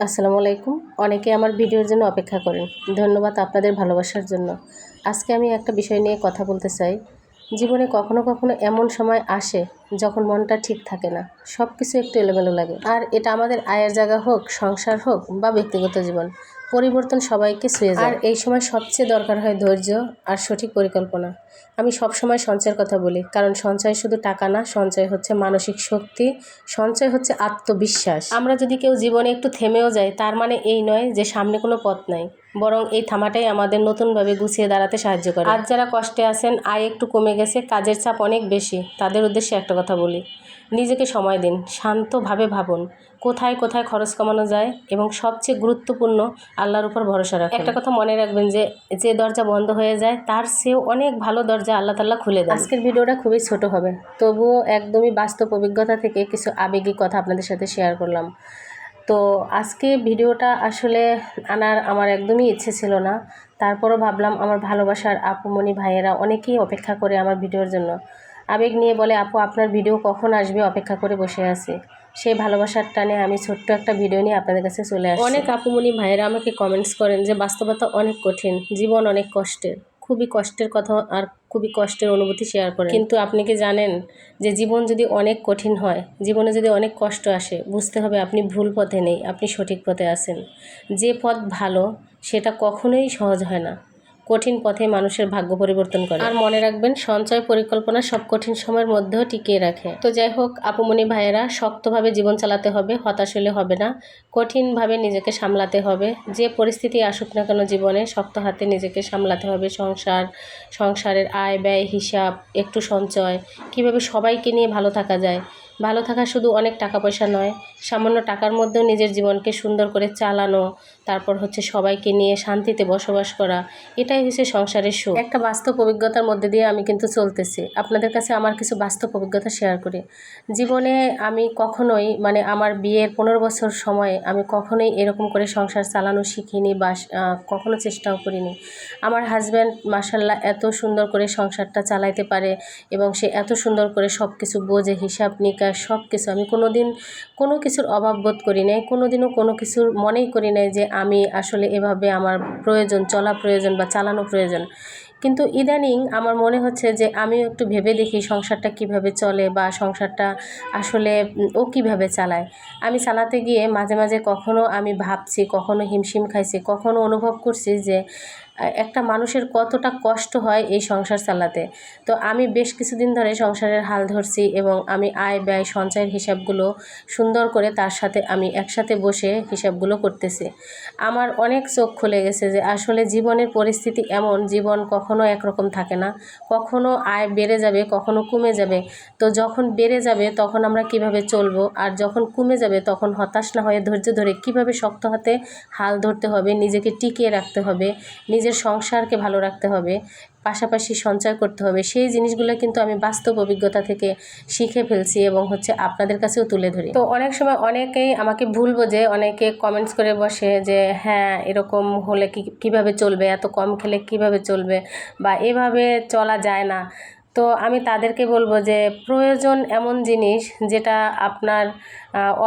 আসসালামু আলাইকুম। অনেকে আমার ভিডিওর জন্য অপেক্ষা করেন। ধন্যবাদ আপনাদের ভালোবাসার জন্য। আজকে আমি একটা বিষয় নিয়ে কথা বলতে চাই। জীবনে কখনো কখনো এমন সময় আসে যখন মনটা ঠিক থাকে না সব কিছু একটু এলোমেলো লাগে। আর এটা আমাদের আয়ের জায়গা হোক সংসার হোক বা ব্যক্তিগত জীবন পরিবর্তন সবাইকে ছুঁয়ে যায়। আর এই সময় সবচেয়ে দরকার হয় ধৈর্য আর সঠিক পরিকল্পনা। আমি সব সময় সঞ্চয়ের কথা বলি কারণ সঞ্চয় শুধু টাকা না সঞ্চয় হচ্ছে মানসিক শক্তি সঞ্চয় হচ্ছে আত্মবিশ্বাস। আমরা যদি কেউ জীবনে একটু থেমেও যাই তার মানে এই নয় যে সামনে কোনো পথ নাই বরং এই থামাটাই আমাদের নতুনভাবে গুছিয়ে দাঁড়াতে সাহায্য করে। আজ যারা কষ্টে আছেন আয় একটু কমে গেছে কাজের চাপ অনেক বেশি তাদের উদ্দেশ্যে একটা কথা বলি। নিজেকে সময় দিন শান্তভাবে ভাবুন কোথায় কোথায় খরচ কমানো যায় এবং সবচেয়ে গুরুত্বপূর্ণ আল্লাহর উপর ভরসা রাখুন। একটা কথা মনে রাখবেন যে যে দরজা বন্ধ হয়ে যায় তার সেও অনেক ভালো দরজা আল্লাহ তাল্লাহ খুলে দেয় আজকের ভিডিওটা খুবই ছোট হবে তবুও একদমই বাস্তব অভিজ্ঞতা থেকে কিছু আবেগিক কথা আপনাদের সাথে শেয়ার করলাম। তো আজকে ভিডিওটা আসলে আনার আমার একদমই ইচ্ছে ছিল না তারপরও ভাবলাম আমার ভালোবাসার আপুমণি ভাইয়েরা অনেকেই অপেক্ষা করে আমার ভিডিওর জন্য। আবেগ নিয়ে বলে, আপু, আপনার ভিডিও কখন আসবে? অপেক্ষা করে বসে আছি। সেই ভালোবাসার টানে আমি ছোট্ট একটা ভিডিও নিয়ে আপনাদের কাছে চলে আসি অনেক আপুমণি ভাইয়েরা আমাকে কমেন্টস করেন যে, বাস্তবতা অনেক কঠিন, জীবন অনেক কষ্টের। খুবই কষ্টের কথা আর খুবই কষ্টের অনুভূতি শেয়ার করেন। কিন্তু আপনি কি জানেন যে, জীবন যদি অনেক কঠিন হয়, জীবনে যদি অনেক কষ্ট আসে, বুঝতে হবে আপনি ভুল পথে নেই, আপনি সঠিক পথে আছেন। যে পথ ভালো, সেটা কখনোই সহজ হয় না। কঠিন পথে মানুষের ভাগ্য পরিবর্তন করে। আর মনে রাখবেন, সঞ্চয় পরিকল্পনা সব কঠিন সময়ের মধ্যেও টিকিয়ে রাখে। তো যাই হোক আপুমনি ভাইয়েরা, শক্তভাবে জীবন চালাতে হবে, হতাশ হলে হবে না। কঠিনভাবে নিজেকে সামলাতে হবে। যে পরিস্থিতি আসুক না কেন জীবনে, শক্ত হাতে নিজেকে সামলাতে হবে। সংসার, সংসারের আয় ব্যয়, হিসাব, একটু সঞ্চয়। কীভাবে সবাইকে নিয়ে ভালো থাকা যায়। ভালো থাকা শুধু অনেক টাকা পয়সা নয়, সামান্য টাকার মধ্যেও নিজের জীবনকে সুন্দর করে চালানো, তারপর হচ্ছে সবাইকে নিয়ে শান্তিতে বসবাস করা, এটাই হচ্ছে সংসারের সুখ। একটা বাস্তব অভিজ্ঞতার মধ্যে দিয়ে আমি কিন্তু চলতেছি। আপনাদের কাছে আমার কিছু বাস্তব অভিজ্ঞতা শেয়ার করি। জীবনে আমি কখনোই মানে আমার বিয়ের পনেরো বছর সময়ে আমি কখনোই এরকম করে সংসার চালানো শিখিনি বা কখনো চেষ্টাও করিনি। আমার হাজব্যান্ড মাসাল্লাহ এত সুন্দর করে সংসারটা চালাইতে পারে এবং সে এত সুন্দর করে সব কিছু বোঝে হিসাব নিকা সব কিছু। আমি কোনো দিন কোনো কিছুর অভাব বোধ করি নাই কোনো দিনও কোনো কিছুর মনেই করি নাই যে আমি আসলে এভাবে আমার প্রয়োজন, চলা প্রয়োজন বা চালানো প্রয়োজন। কিন্তু ইদানিং আমার মনে হচ্ছে যে আমিও একটু ভেবে দেখি সংসারটা কীভাবে চলে বা সংসারটা আসলে ও কীভাবে চালায়। আমি চালাতে গিয়ে মাঝে মাঝে কখনো আমি ভাবছি, কখনো হিমশিম খাইছি, কখনো অনুভব করছি যে একটা মানুষের কতটা কষ্ট হয় এই সংসার চালাতে। তো আমি বেশ কিছুদিন ধরে সংসারের হাল ধরছি এবং আমি আয় ব্যয় সঞ্চয়ের হিসাবগুলো সুন্দর করে তার সাথে আমি একসাথে বসে হিসাবগুলো করতেছি। আমার অনেক চোখ খুলে গেছে যে আসলে জীবনের পরিস্থিতি এমন, জীবন কখনো একরকম থাকে না। কখনো আয় বেড়ে যাবে, কখনো কমে যাবে। তো যখন বেড়ে যাবে তখন আমরা কীভাবে চলবো? আর যখন কমে যাবে তখন হতাশ না হয়ে ধৈর্য ধরে কীভাবে শক্ত হাতে হাল ধরতে হবে? নিজেকে টিকিয়ে রাখতে হবে। নিজে নিজের সংসারকে ভালো রাখতে হবে, পাশাপাশি সঞ্চয় করতে হবে, সেই জিনিসগুলো কিন্তু আমি বাস্তব অভিজ্ঞতা থেকে শিখে ফেলছি এবং হচ্ছে আপনাদের কাছেও তুলে ধরি। তো অনেক সময় অনেকেই আমাকে ভুল বোঝে, অনেকে কমেন্টস করে বসে যে হ্যাঁ এরকম হলে কি, কীভাবে চলবে? এত কম খেলে কীভাবে চলবে? বা এভাবে চলা যায় না। তো আমি তাদেরকে বলব যে প্রয়োজন এমন জিনিস যেটা আপনার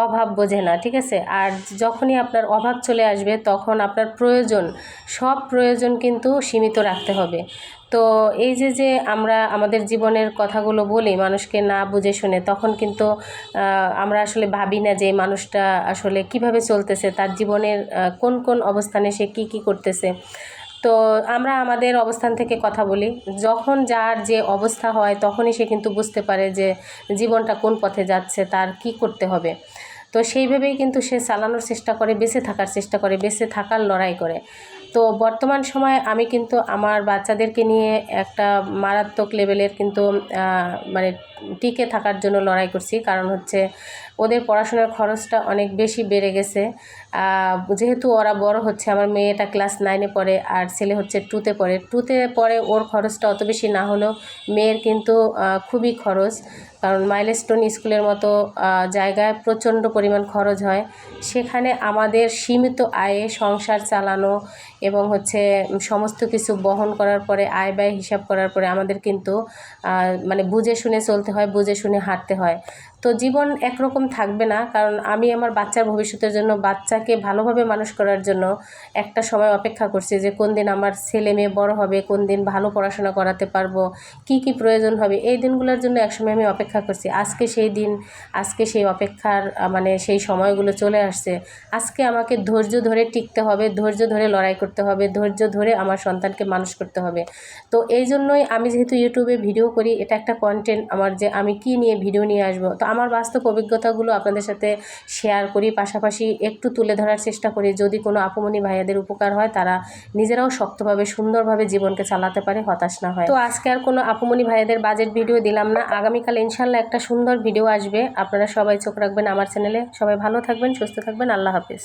অভাব বোঝে না, ঠিক আছে? আর যখনই আপনার অভাব চলে আসবে তখন আপনার প্রয়োজন, সব প্রয়োজন কিন্তু সীমিত রাখতে হবে। তো এই যে যে আমরা আমাদের জীবনের কথাগুলো বলি মানুষকে না বুঝে শুনে, তখন কিন্তু আমরা আসলে ভাবি না যে মানুষটা আসলে কীভাবে চলতেছে, তার জীবনের কোন কোন অবস্থানে সে কি কি করতেছে। তো আমরা আমাদের অবস্থান থেকে কথা বলি। যখন যার যে অবস্থা হয়, তখনই সে কিন্তু বুঝতে পারে যে জীবনটা কোন পথে যাচ্ছে, তার কি করতে হবে। তো সেইভাবেই কিন্তু সে চালানোর চেষ্টা করে, বেঁচে থাকার চেষ্টা করে, বেঁচে থাকার লড়াই করে। তো বর্তমান সময়ে আমি কিন্তু আমার বাচ্চাদেরকে নিয়ে একটা মারাত্মক লেভেলের কিন্তু মানে টিকে থাকার জন্য লড়াই করছি। কারণ হচ্ছে ওদের পড়াশোনার খরচটা অনেক বেশি বেড়ে গেছে। যেহেতু ওরা বড় হচ্ছে, আমার মেয়েটা ক্লাস নাইনে পড়ে আর ছেলে হচ্ছে টুতে পড়ে। টুতে পড়ে ওর খরচটা অত বেশি না হলেও মেয়ের কিন্তু খুবই খরচ। কারণ মাইলস্টোন স্কুলের মতো জায়গায় প্রচণ্ড পরিমাণ খরচ হয়। সেখানে আমাদের সীমিত আয়ে সংসার চালানো এবং হচ্ছে সমস্ত কিছু বহন করার পরে, আয় ব্যয় হিসাব করার পরে আমাদের কিন্তু মানে বুঝে শুনে চলতে হয় বুঝে শুনে হাঁটতে হয়। তো জীবন একরকম থাকবে না, কারণ আমি আমার বাচ্চার ভবিষ্যতের জন্য বাচ্চাকে ভালোভাবে মানুষ করার জন্য একটা সময় অপেক্ষা করছি যে কোন দিন আমার ছেলে মেয়ে বড় হবে, কোন দিন ভালো পড়াশোনা করাতে পারব, কি কি প্রয়োজন হবে, এই দিনগুলোর জন্য একসময় আমি অপেক্ষা করছি। আজকে সেই দিন, আজকে সেই অপেক্ষার মানে সেই সময়গুলো চলে আসছে। আজকে আমাকে ধৈর্য ধরে টিকতে হবে, ধৈর্য ধরে লড়াই করতে হবে, ধৈর্য ধরে আমার সন্তানকে মানুষ করতে হবে। তো এই জন্যই আমি যেহেতু ইউটিউবে ভিডিও করি, এটা একটা কন্টেন্ট আমার যে আমি কি নিয়ে ভিডিও নিয়ে আসব, তো আমার বাস্তব অভিজ্ঞতাগুলো আপনাদের সাথে শেয়ার করি, পাশাপাশি একটু তুলে ধরার চেষ্টা করি। যদি কোনো আপুমনি ভাইয়াদের উপকার হয়, তারা নিজেরাও শক্তভাবে, সুন্দরভাবে জীবনকে চালাতে পারে, হতাশ না হয়। তো আজকে আর কোনো আপুমনি ভাইয়াদের বাজেট ভিডিও দিলাম না। আগামীকাল ইনশাল্লাহ একটা সুন্দর ভিডিও আসবে। আপনারা সবাই চোখ রাখবেন আমার চ্যানেলে সবাই ভালো থাকবেন, সুস্থ থাকবেন। আল্লাহ হাফিজ।